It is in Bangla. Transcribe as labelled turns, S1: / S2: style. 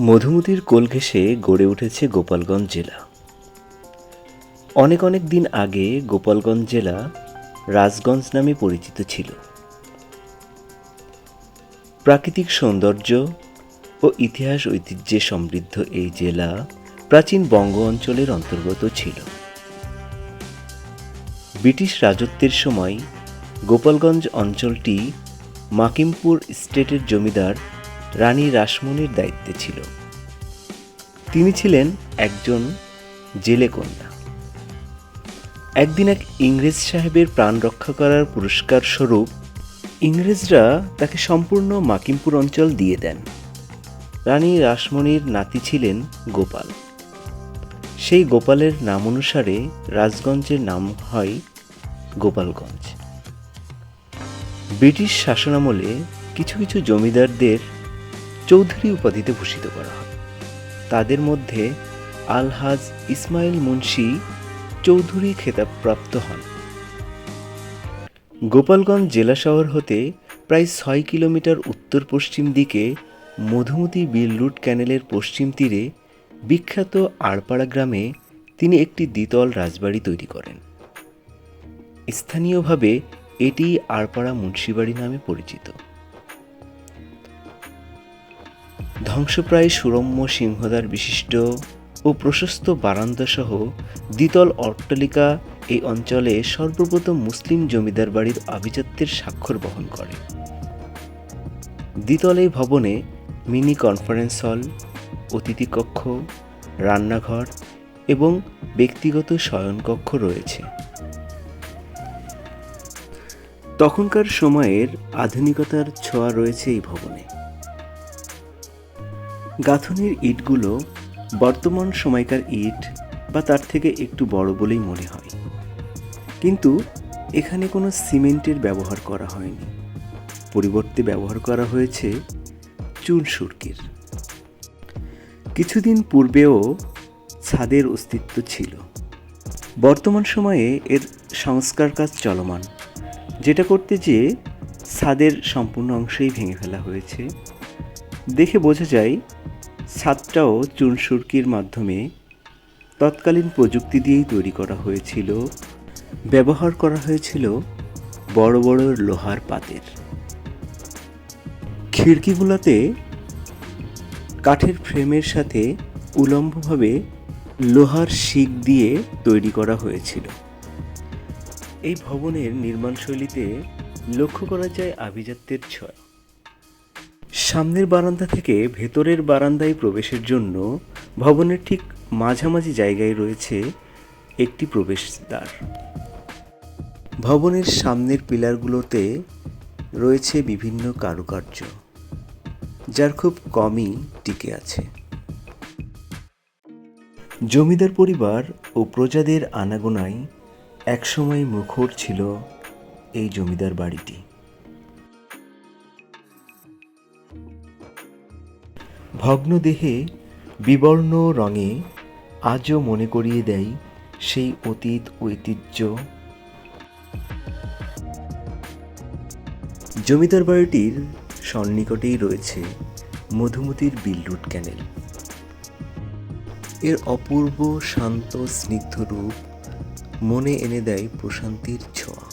S1: মধুমতির কোল ঘেঁষে গড়ে উঠেছে গোপালগঞ্জ জেলা। অনেক অনেক দিন আগে গোপালগঞ্জ জেলা রাজগঞ্জ নামে পরিচিত ছিল। প্রাকৃতিক সৌন্দর্য ও ইতিহাস ঐতিহ্যে সমৃদ্ধ এই জেলা প্রাচীন বঙ্গ অঞ্চলের অন্তর্গত ছিল। ব্রিটিশ রাজত্বের সময় গোপালগঞ্জ অঞ্চলটি মাকিমপুর স্টেটের জমিদার রানী রাসমণির দায়িত্বে ছিল। তিনি ছিলেন একজন জেলে কন্যা। একদিন এক ইংরেজ সাহেবের প্রাণ রক্ষা করার পুরস্কার স্বরূপ ইংরেজরা তাকে সম্পূর্ণ মাকিমপুর অঞ্চল দিয়ে দেন। রানী রাসমণির নাতি ছিলেন গোপাল। সেই গোপালের নাম অনুসারে রাজগঞ্জের নাম হয় গোপালগঞ্জ। ব্রিটিশ শাসনামলে কিছু কিছু জমিদারদের চৌধুরী উপাধিতে ভূষিত করা হয়। তাদের মধ্যে আলহাজ ইসমাইল মুন্সি চৌধুরী খেতাবপ্রাপ্ত হন। গোপালগঞ্জ জেলা শহর হতে প্রায় ছয় কিলোমিটার উত্তর পশ্চিম দিকে মধুমতি বিল রুট ক্যানেলের পশ্চিম তীরে বিখ্যাত আড়পাড়া গ্রামে তিনি একটি দ্বিতল রাজবাড়ি তৈরি করেন। স্থানীয়ভাবে এটি আড়পাড়া মুন্সিবাড়ি নামে পরিচিত। ধ্বংসপ্রায় সুরম্য সিংহদ্বার বিশিষ্ট ও প্রশস্ত বারান্দাসহ দ্বিতল অট্টালিকা এই অঞ্চলে সর্বপ্রথম মুসলিম জমিদার বাড়ির আভিজাত্যের স্বাক্ষর বহন করে। দ্বিতল এই ভবনে মিনি কনফারেন্স হল, অতিথি কক্ষ, রান্নাঘর এবং ব্যক্তিগত শয়নকক্ষ রয়েছে। তখনকার সময়ের আধুনিকতার ছোঁয়া রয়েছে এই ভবনে। গাঁথনির ইটগুলো বর্তমান সময়কার ইট বা তার থেকে একটু বড় বলেই মনে হয়। কিন্তু এখানে কোনো সিমেন্টের ব্যবহার করা হয়নি। পরিবর্তে ব্যবহার করা হয়েছে চুন সুরকির। কিছুদিন পূর্বেও ছাদের অস্তিত্ব ছিল। বর্তমান সময়ে এর সংস্কার কাজ চলমান, যেটা করতে যেয়ে ছাদের সম্পূর্ণ অংশেই ভেঙে ফেলা হয়েছে। দেখে বোঝা যায় ছাদটাও চুনসুরকির মাধ্যমে তৎকালীন প্রযুক্তি দিয়েই তৈরি করা হয়েছিল, ব্যবহার করা হয়েছিল বড় বড় লোহার পাতের। খিড়কিগুলোতে কাঠের ফ্রেমের সাথে উলম্বভাবে লোহার শিক দিয়ে তৈরি করা হয়েছিল। এই ভবনের নির্মাণশৈলীতে লক্ষ্য করা যায় আভিজাত্যের ছোঁয়া। সামনের বারান্দা থেকে ভেতরের বারান্দায় প্রবেশের জন্য ভবনের ঠিক মাঝামাঝি জায়গায় রয়েছে একটি প্রবেশদ্বার। ভবনের সামনের পিলারগুলোতে রয়েছে বিভিন্ন কারুকার্য, যার খুব কমই টিকে আছে। জমিদার পরিবার ও প্রজাদের আনাগোনায় একসময় মুখর ছিল এই জমিদার বাড়িটি। ভগ্নদেহে বিবর্ণ রঙে আজও মনে করিয়ে দেয় সেই অতীত ঐতিহ্য। জমিদার বাড়িটির সন্নিকটেই রয়েছে মধুমতির বিলরুট ক্যানেল। এর অপূর্ব শান্ত স্নিগ্ধ রূপ মনে এনে দেয় প্রশান্তির ছোঁয়া।